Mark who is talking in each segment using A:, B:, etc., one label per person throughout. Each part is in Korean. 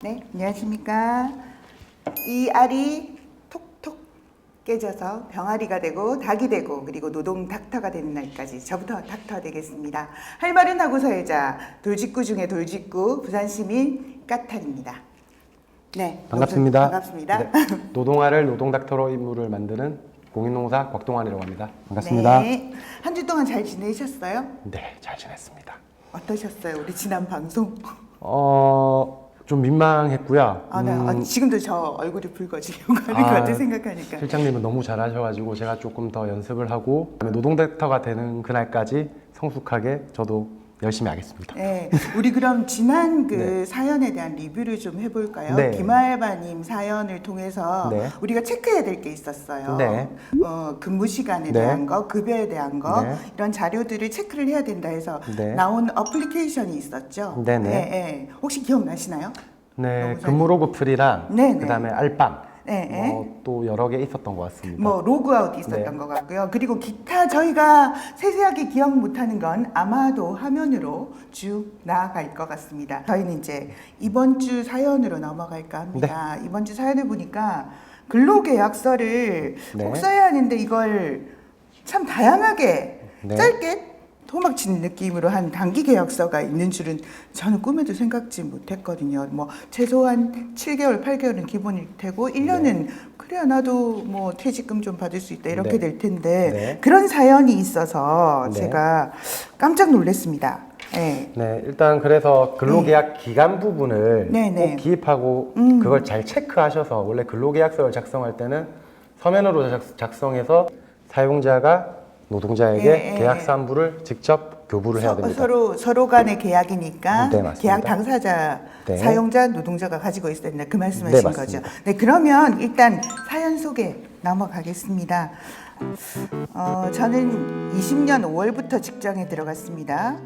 A: 네, 안녕하십니까. 이 알이 톡톡 깨져서 병아리가 되고 닭이 되고 그리고 노동 닥터가 되는 날까지 저부터 닥터 되겠습니다. 할 말은 하고 사회자 돌직구 중에 돌직구 부산 시민 까탈입니다. 네,
B: 반갑습니다.
A: 반갑습니다.
B: 네, 노동화를 노동 닥터로 임무를 만드는 공인농사 곽동환이라고 합니다. 반갑습니다. 네,
A: 네, 한주 동안 잘 지내셨어요?
B: 잘 지냈습니다.
A: 어떠셨어요? 우리 지난 방송?
B: 어, 좀 민망했고요.
A: 아, 네.
B: 음,
A: 아, 지금도 저 얼굴이 붉어지려고 하는 것
B: 아,
A: 같아 생각하니까.
B: 실장님은 너무 잘하셔가지고 제가 조금 더 연습을 하고 그다음에 노동닥터가 되는 그날까지 성숙하게 저도 열심히 하겠습니다.
A: 네, 우리 그럼 지난 그
B: 네.
A: 사연에 대한 리뷰를 좀 해볼까요?
B: 네.
A: 김알바님 사연을 통해서
B: 네.
A: 우리가 체크해야 될 게 있었어요.
B: 네.
A: 어, 근무 시간에
B: 네.
A: 대한 거, 급여에 대한 거
B: 네.
A: 이런 자료들을 체크를 해야 된다 해서
B: 네.
A: 나온 어플리케이션이 있었죠.
B: 네, 네.
A: 네. 혹시 기억나시나요?
B: 네, 근무로그 풀이랑
A: 네, 네.
B: 그다음에 알밤
A: 네, 네.
B: 뭐, 또 여러 개 있었던 것 같습니다.
A: 뭐 로그아웃 있었던
B: 네.
A: 것 같고요. 그리고 기타 저희가 세세하게 기억 못하는 건 아마도 화면으로 쭉 나아갈 것 같습니다. 저희는 이제 이번 주 사연으로 넘어갈까 합니다.
B: 네.
A: 이번 주 사연을 보니까 근로계약서를
B: 네.
A: 꼭 써야 하는데 이걸 참 다양하게
B: 네.
A: 짧게 토막치는 느낌으로 한 단기 계약서가 있는 줄은 저는 꿈에도 생각지 못했거든요. 뭐 최소한 7개월, 8개월은 기본일 테고 1년은 그래야 나도 뭐 퇴직금 좀 받을 수 있다 이렇게
B: 네.
A: 될 텐데
B: 네.
A: 그런 사연이 있어서
B: 네.
A: 제가 깜짝 놀랐습니다. 네.
B: 네, 일단 그래서 근로계약 기간 부분을
A: 네, 네.
B: 꼭 기입하고
A: 음.
B: 그걸 잘 체크하셔서 원래 근로계약서를 작성할 때는 서면으로 작, 작성해서 사용자가 노동자에게
A: 예, 예,
B: 계약산부를 직접 교부를 해야
A: 서,
B: 됩니다.
A: 서로 서로 간의 계약이니까
B: 네, 맞습니다.
A: 계약 당사자
B: 네.
A: 사용자 노동자가 가지고 있어야 된다 그 말씀하신
B: 네,
A: 거죠. 네 그러면 일단 사연 소개 넘어가겠습니다. 어, 저는 20년 5월부터 직장에 들어갔습니다.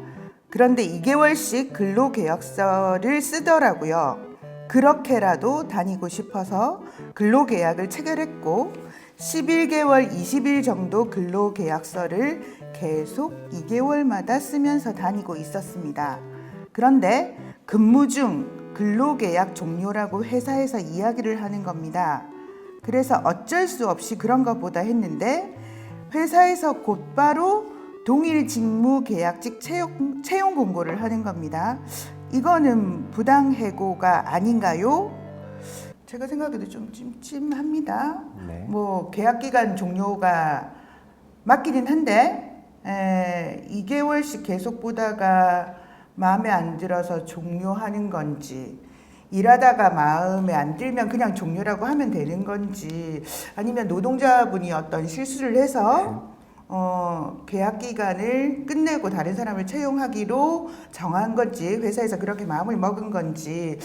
A: 그런데 2개월씩 근로계약서를 쓰더라고요. 그렇게라도 다니고 싶어서 근로계약을 체결했고 11개월 20일 정도 근로계약서를 계속 2개월마다 쓰면서 다니고 있었습니다. 그런데 근무 중 근로계약 종료라고 회사에서 이야기를 하는 겁니다. 그래서 어쩔 수 없이 그런가 보다 했는데 회사에서 곧바로 동일 직무 계약직 채용, 채용 공고를 하는 겁니다. 이거는 부당해고가 아닌가요? 제가 생각해도 좀 찜찜합니다.
B: 네.
A: 뭐 계약 기간 종료가 맞기는 한데 에, 2개월씩 계속 보다가 마음에 안 들어서 종료하는 건지 일하다가 마음에 안 들면 그냥 종료라고 하면 되는 건지 아니면 노동자분이 어떤 실수를 해서 어, 계약 기간을 끝내고 다른 사람을 채용하기로 정한 건지 회사에서 그렇게 마음을 먹은 건지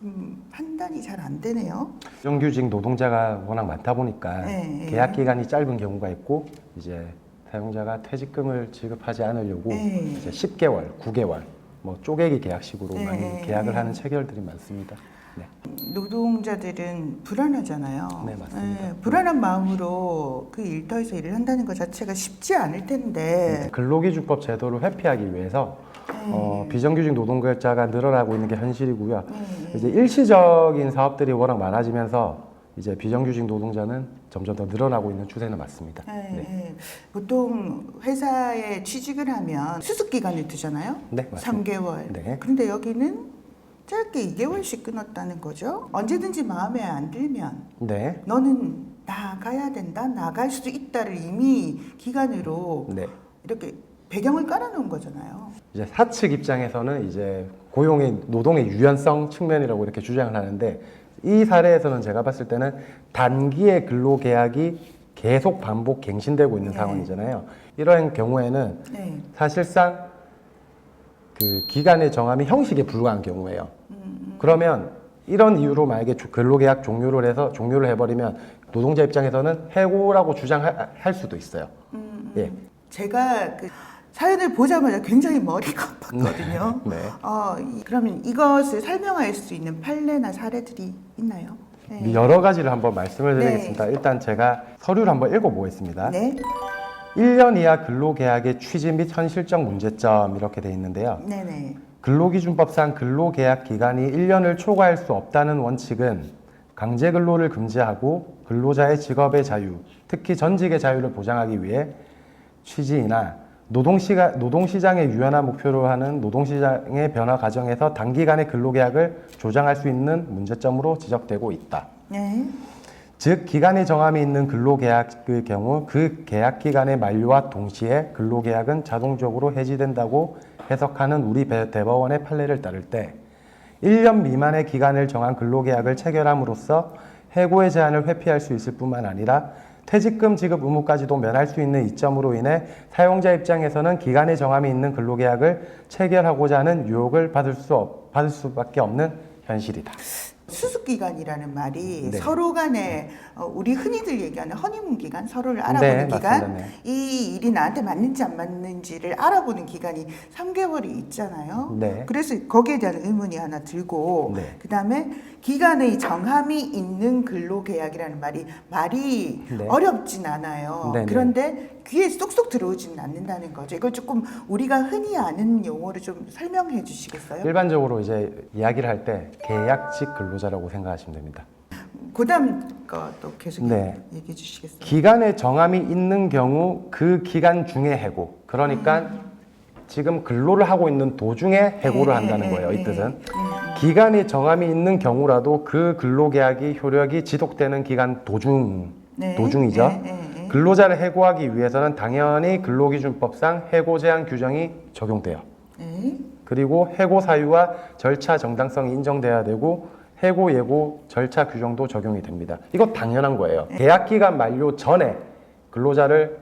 A: 좀 판단이 잘 안 되네요.
B: 정규직 노동자가 워낙 많다 보니까
A: 네, 네.
B: 계약 기간이 짧은 경우가 있고 이제 사용자가 퇴직금을 지급하지 않으려고
A: 네.
B: 이제 10개월, 9개월 뭐 쪼개기 계약식으로
A: 네,
B: 많이
A: 네,
B: 계약을
A: 네.
B: 하는 체결들이 많습니다. 네.
A: 노동자들은 불안하잖아요.
B: 네, 맞습니다.
A: 불안한 마음으로 그 일터에서 일을 한다는 것 자체가 쉽지 않을 텐데.
B: 근로기준법 제도를 회피하기 위해서
A: 네.
B: 어, 비정규직 노동자가 늘어나고 있는 게 현실이고요.
A: 네.
B: 이제 일시적인 사업들이 워낙 많아지면서 이제 비정규직 노동자는 점점 더 늘어나고 있는 추세는 맞습니다.
A: 네,
B: 네.
A: 네. 보통 회사에 취직을 하면 수습 기간을 두잖아요.
B: 네, 맞습니다.
A: 3개월.
B: 네.
A: 그런데 여기는 짧게 2개월씩 끊었다는 거죠. 언제든지 마음에 안 들면
B: 네.
A: 너는 나가야 된다, 나갈 수 있다를 이미 기간으로
B: 네.
A: 이렇게 배경을 깔아놓은 거잖아요.
B: 이제 사측 입장에서는 이제 고용의 노동의 유연성 측면이라고 이렇게 주장을 하는데 이 사례에서는 제가 봤을 때는 단기의 근로 계약이 계속 반복 갱신되고 있는
A: 네.
B: 상황이잖아요. 이런 경우에는
A: 네.
B: 사실상 그 기간의 정함이 형식에 불과한 경우예요. 그러면 이런 이유로 만약에 조- 근로계약 종료를 해서 종료를 해버리면 노동자 입장에서는 해고라고 주장할 수도 있어요. 예.
A: 제가 그 사연을 보자마자 굉장히 머리가 아팠거든요.
B: 네.
A: 어, 이- 그러면 이것을 설명할 수 있는 판례나 사례들이 있나요? 네.
B: 여러 가지를 한번 말씀을
A: 네.
B: 드리겠습니다. 일단 제가 서류를 한번 읽어보겠습니다.
A: 네.
B: 1년 이하 근로계약의 취지 및 현실적 문제점 이렇게 돼 있는데요.
A: 네네.
B: 근로기준법상 근로계약 기간이 1년을 초과할 수 없다는 원칙은 강제 근로를 금지하고 근로자의 직업의 자유, 특히 전직의 자유를 보장하기 위해 취지이나 노동시가, 노동시장의 유연한 목표로 하는 노동시장의 변화 과정에서 단기간의 근로계약을 조장할 수 있는 문제점으로 지적되고 있다.
A: 네.
B: 즉 기간의 정함이 있는 근로계약의 경우 그 계약 기간의 만료와 동시에 근로계약은 자동적으로 해지된다고 해석하는 우리 배- 대법원의 판례를 따를 때 1년 미만의 기간을 정한 근로계약을 체결함으로써 해고의 제한을 회피할 수 있을 뿐만 아니라 퇴직금 지급 의무까지도 면할 수 있는 이점으로 인해 사용자 입장에서는 기간의 정함이 있는 근로계약을 체결하고자 하는 유혹을 받을 수 없- 받을 수밖에 없는 현실이다.
A: 수습 기간이라는 말이
B: 네.
A: 서로 간에 어, 우리 흔히들 얘기하는 허니문 기간, 서로를
B: 네,
A: 알아보는 기간,
B: 맞습니다. 네.
A: 이 일이 나한테 맞는지 안 맞는지를 알아보는 기간이 3개월이 있잖아요.
B: 네.
A: 그래서 거기에 대한 의문이 하나 들고
B: 네.
A: 그 다음에 기간의 정함이 있는 근로계약이라는 말이 말이
B: 네.
A: 어렵진 않아요.
B: 네, 네.
A: 그런데 귀에 쏙쏙 들어오지는 않는다는 거죠. 이걸 조금 우리가 흔히 아는 용어를 좀 설명해 주시겠어요?
B: 일반적으로 이제 이야기를 할 때 계약직 근로 자라고 생각하시면 됩니다.
A: 그다음 거또 계속
B: 네.
A: 얘기해 주시겠어요?
B: 기간에 정함이 있는 경우 그 기간 중에 해고. 그러니까 지금 근로를 하고 있는 도중에 해고를
A: 네,
B: 한다는
A: 네,
B: 거예요.
A: 네,
B: 이 뜻은.
A: 네.
B: 기간에 정함이 있는 경우라도 그 근로계약이 효력이 지속되는 기간 도중
A: 네.
B: 도중이죠.
A: 네, 네, 네.
B: 근로자를 해고하기 위해서는 당연히 근로기준법상 해고 제한 규정이 적용돼요.
A: 네.
B: 그리고 해고 사유와 절차 정당성이 인정돼야 되고 해고 예고 절차 규정도 적용이 됩니다. 이거 당연한 거예요. 계약 기간 만료 전에 근로자를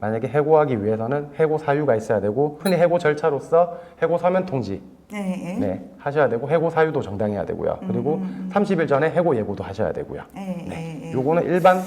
B: 만약에 해고하기 위해서는 해고 사유가 있어야 되고 흔히 해고 절차로서 해고 서면 통지
A: 네.
B: 네, 하셔야 되고 해고 사유도 정당해야 되고요. 그리고 30일 전에 해고 예고도 하셔야 되고요.
A: 네. 네. 네.
B: 요거는 일반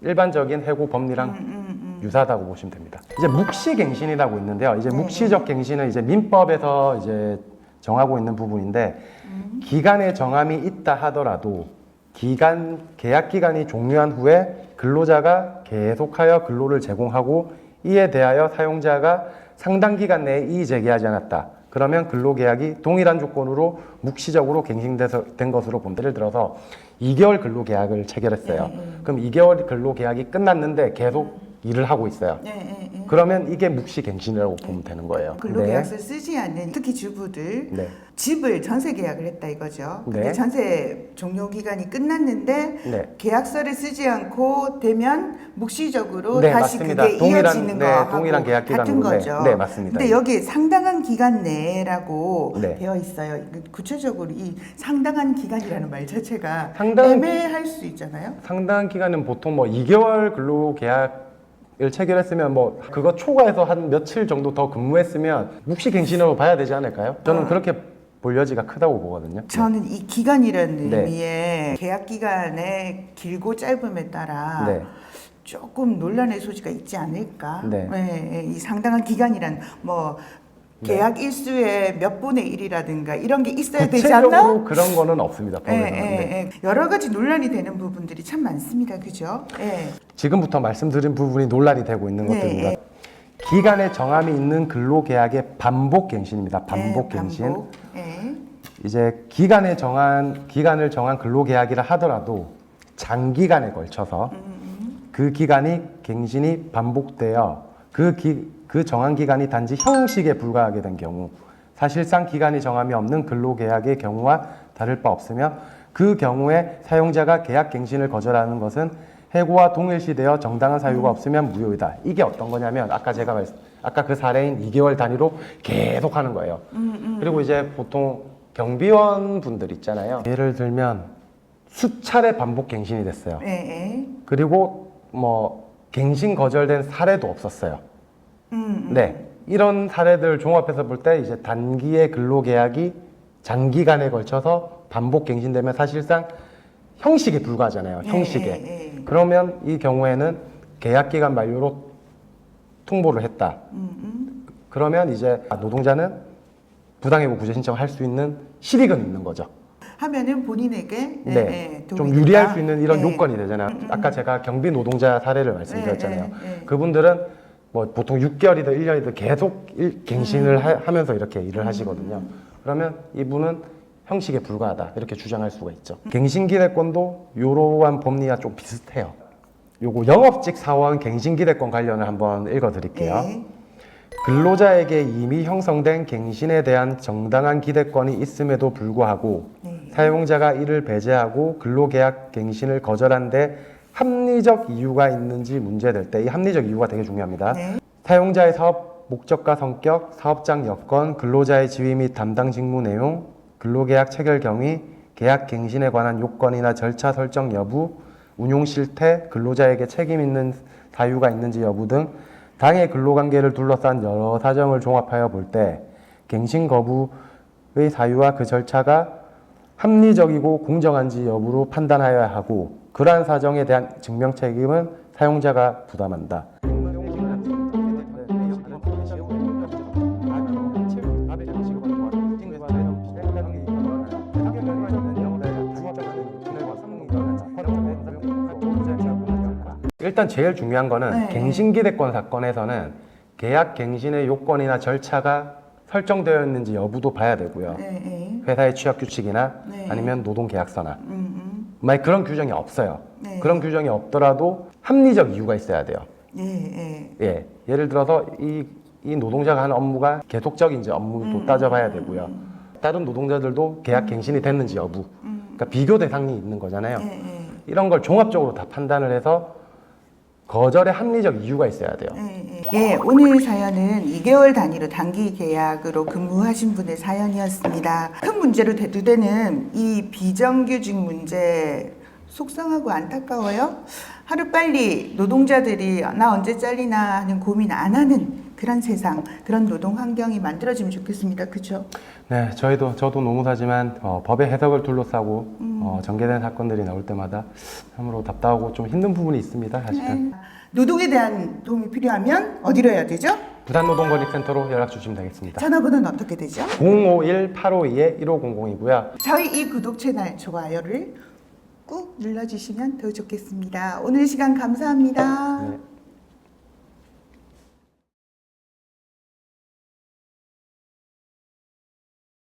B: 일반적인 해고 법리랑
A: 음, 음,
B: 유사하다고 보시면 됩니다. 이제 묵시갱신이라고 있는데요. 이제
A: 네,
B: 묵시적 갱신은 이제 민법에서 이제 정하고 있는 부분인데
A: 음.
B: 기간에 정함이 있다 하더라도 기간 계약 기간이 종료한 후에 근로자가 계속하여 근로를 제공하고 이에 대하여 사용자가 상당 기간 내에 이의 제기하지 않았다. 그러면 근로계약이 동일한 조건으로 묵시적으로 갱신돼서 된 것으로 본 예를 들어서 2개월 근로계약을 체결했어요. 그럼 2개월 근로계약이 끝났는데 계속 일을 하고 있어요.
A: 네. 네. 네.
B: 그러면 이게 묵시갱신이라고 보면 되는 거예요.
A: 근로계약서 쓰지 않는 특히 주부들
B: 네.
A: 집을 전세 계약을 했다 이거죠. 근데
B: 네.
A: 전세 종료 기간이 끝났는데
B: 네.
A: 계약서를 쓰지 않고 되면 묵시적으로
B: 네,
A: 다시
B: 맞습니다.
A: 그게
B: 동일한-
A: 이어지는
B: 네,
A: 거하고
B: 동일한 계약
A: 같은
B: 기간으로. 네,
A: 거죠.
B: 네, 맞습니다.
A: 근데 여기 상당한 기간 내라고
B: 네.
A: 되어 있어요. 이거 구체적으로 이 상당한 기간이라는 말 자체가
B: 상당한-
A: 애매할 수 있잖아요.
B: 상당한 기간은 보통 뭐 2개월 근로 계약 을 체결했으면 뭐 그거 초과해서 한 며칠 정도 더 근무했으면 묵시갱신으로 봐야 되지 않을까요? 저는
A: 아.
B: 그렇게 볼 여지가 크다고 보거든요.
A: 저는 이 기간이라는
B: 네.
A: 의미에 계약 기간의 길고 짧음에 따라
B: 네.
A: 조금 논란의 소지가 있지 않을까.
B: 네.
A: 네, 이 상당한 기간이란 뭐 계약 일수의 몇 분의 일이라든가 이런 게 있어야 되지 않나?
B: 구체적으로 그런 거는 없습니다.
A: 예,
B: 법에서는.
A: 예,
B: 네.
A: 예. 여러 가지 논란이 되는 부분들이 참 많습니다. 그죠? 예.
B: 지금부터 말씀드린 부분이 논란이 되고 있는
A: 네,
B: 것들입니다.
A: 네.
B: 기간에 정함이 있는 근로계약의 반복 갱신입니다. 반복갱신.
A: 네, 반복. 예.
B: 이제 기간에 정한 기간을 정한 근로계약이라 하더라도 장기간에 걸쳐서 그 기간이 갱신이 반복되어 그, 기, 그 정한 기간이 단지 형식에 불과하게 된 경우 사실상 기간이 정함이 없는 근로계약의 경우와 다를 바 없으며 그 경우에 사용자가 계약 갱신을 거절하는 것은 해고와 동일시되어 정당한 사유가 없으면 무효이다. 이게 어떤 거냐면 아까 제가 말씀, 아까 그 사례인 2개월 단위로 계속 하는 거예요. 그리고 이제 보통 경비원 분들 있잖아요. 예를 들면 수차례 반복 갱신이 됐어요.
A: 예, 예.
B: 그리고 뭐 갱신 거절된 사례도 없었어요.
A: 음,
B: 네. 이런 사례들 종합해서 볼 때 이제 단기의 근로계약이 장기간에 걸쳐서 반복 갱신되면 사실상 형식에 불과하잖아요.
A: 예,
B: 형식에.
A: 예, 예.
B: 그러면 이 경우에는 계약 기간 만료로 통보를 했다.
A: 음,
B: 그러면 이제 노동자는 부당해고 구제 신청을 할 수 있는 실익은 있는 거죠.
A: 하면은 본인에게 예,
B: 네.
A: 예,
B: 좀 유리할. 수 있는 이런
A: 예.
B: 요건이 되잖아요. 아까 제가 경비 노동자 사례를 말씀드렸잖아요.
A: 예, 예, 예.
B: 그분들은 뭐 보통 6개월이든 1년이든 계속 일, 갱신을 하, 면서 이렇게 일을 하시거든요. 그러면 이분은 형식에 불과하다 이렇게 주장할 수가 있죠. 갱신기대권도 이러한 법리와 좀 비슷해요. 요거 영업직 사원 갱신기대권 관련을 한번 읽어드릴게요.
A: 네.
B: 근로자에게 이미 형성된 갱신에 대한 정당한 기대권이 있음에도 불구하고
A: 네.
B: 사용자가 이를 배제하고 근로계약 갱신을 거절한데 합리적 이유가 있는지 문제될 때 이 합리적 이유가 되게 중요합니다.
A: 네.
B: 사용자의 사업 목적과 성격, 사업장 여건, 근로자의 지위 및 담당 직무 내용, 근로계약 체결 경위, 계약 갱신에 관한 요건이나 절차 설정 여부, 운용 실태, 근로자에게 책임 있는 사유가 있는지 여부 등 당의 근로관계를 둘러싼 여러 사정을 종합하여 볼 때 갱신 거부의 사유와 그 절차가 합리적이고 공정한지 여부로 판단하여야 하고 그러한 사정에 대한 증명 책임은 사용자가 부담한다. 일단 제일 중요한 거는
A: 네.
B: 갱신기대권 사건에서는 계약 갱신의 요건이나 절차가 설정되어 있는지 여부도 봐야 되고요.
A: 네, 네.
B: 회사의 취업 규칙이나
A: 네.
B: 아니면 노동 계약서나
A: 음,
B: 만약 그런 규정이 없어요.
A: 네.
B: 그런 규정이 없더라도 합리적 이유가 있어야 돼요.
A: 음. 예, 예.
B: 예. 예를 들어서 이, 이 노동자가 하는 업무가 계속적인지 업무도
A: 음.
B: 따져봐야 되고요. 다른 노동자들도 계약 갱신이 됐는지 여부. 그러니까 비교 대상이 있는 거잖아요.
A: 예, 예.
B: 이런 걸 종합적으로 다 판단을 해서 거절의 합리적 이유가 있어야 돼요.
A: 예, 예. 예, 오늘 사연은 2개월 단위로 단기 계약으로 근무하신 분의 사연이었습니다. 큰 문제로 대두되는 이 비정규직 문제 속상하고 안타까워요. 하루 빨리 노동자들이 나 언제 잘리나 하는 고민 안 하는 그런 세상, 그런 노동 환경이 만들어지면 좋겠습니다. 그렇죠?
B: 네, 저희도 저도 노무사지만 어, 법의 해석을 둘러싸고 어, 전개된 사건들이 나올 때마다 참으로 답답하고 좀 힘든 부분이 있습니다. 사실은
A: 네. 노동에 대한 도움이 필요하면 어디로 해야 되죠?
B: 부산노동권익센터로 연락 주시면 되겠습니다.
A: 전화번호는 어떻게 되죠?
B: 051-852-1500이고요.
A: 저희 이 구독 채널 좋아요를 꾹 눌러주시면 더 좋겠습니다. 오늘 시간 감사합니다.
B: 네.